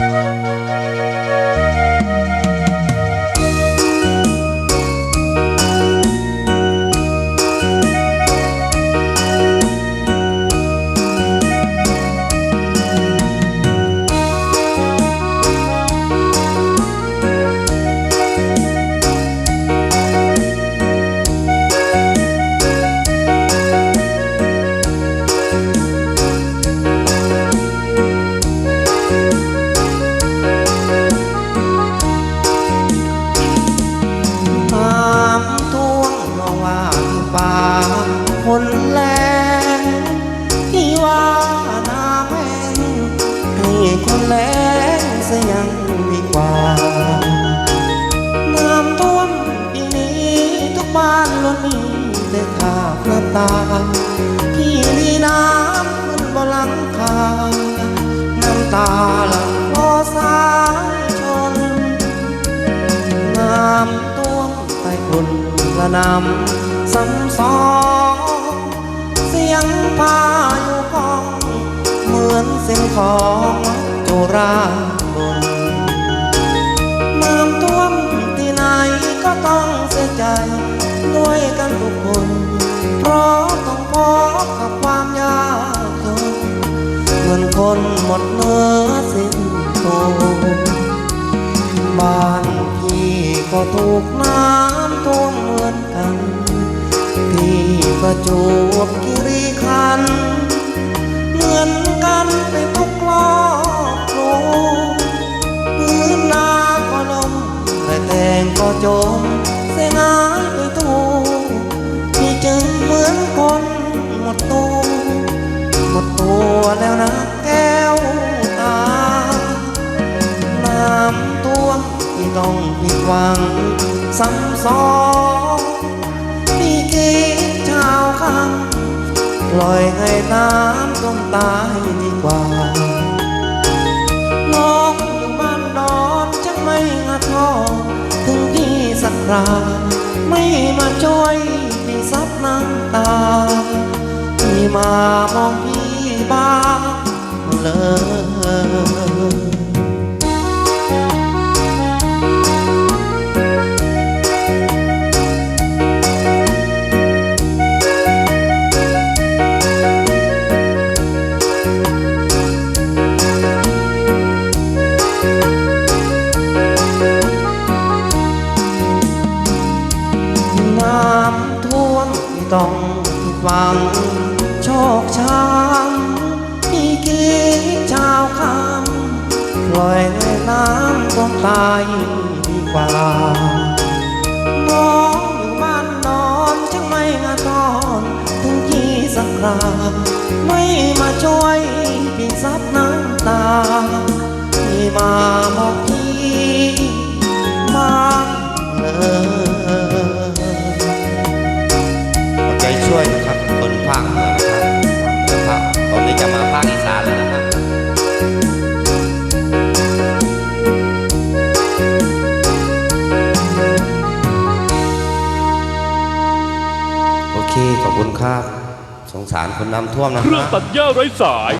น้ ตาพี่มีน้ำขึ้นบนหลังคาน้ำตาหลั่งรอสายชนน้ำท่วมใต้คนละนำซ้ำซ้อนเสียงพายุของเหมือนเสียงของโจราบนน้ำท่วมที่ไหนก็ต้องเสียใจด้วยกันทุ เสิ้นตัวบ้านพี่ก็ถูกน้ำท่วมเหมือนกัน พี่ประจวบคีรีขัน เหมือนกันไปทุกครอบครัวพื้นนาก็ลมแต่แตงก็จมเสียหายไปทั่วที่จึงเหมือนคนหมดตัวหมดตัวแล้วนะ ซ้ำซ้อนพี่คิดชาวคำปล่อยให้น้ำท่วมตายดีกว่าน้องอยู่บ้านดอนจะไม่งาทอถึงพี่สักคราไม่มาช่วยพี่ซับน้ำตาพี่มามองพี่บ้างเลย ต้องผิดหวัง โชคช้ำที่คิดชาวคำปล่อยให้น้ำท่วมตายดีกว่าน้องอยู่บ้านนอนจึงไม่งาตอนถึงที่สักคราไม่มาช่วยพี่ซับน้ำตาที่มามองพี่ เค ขอบคุณครับ สงสารคนน้ำท่วมนะเครื่องฮะ ตัดหญ้าไร้สาย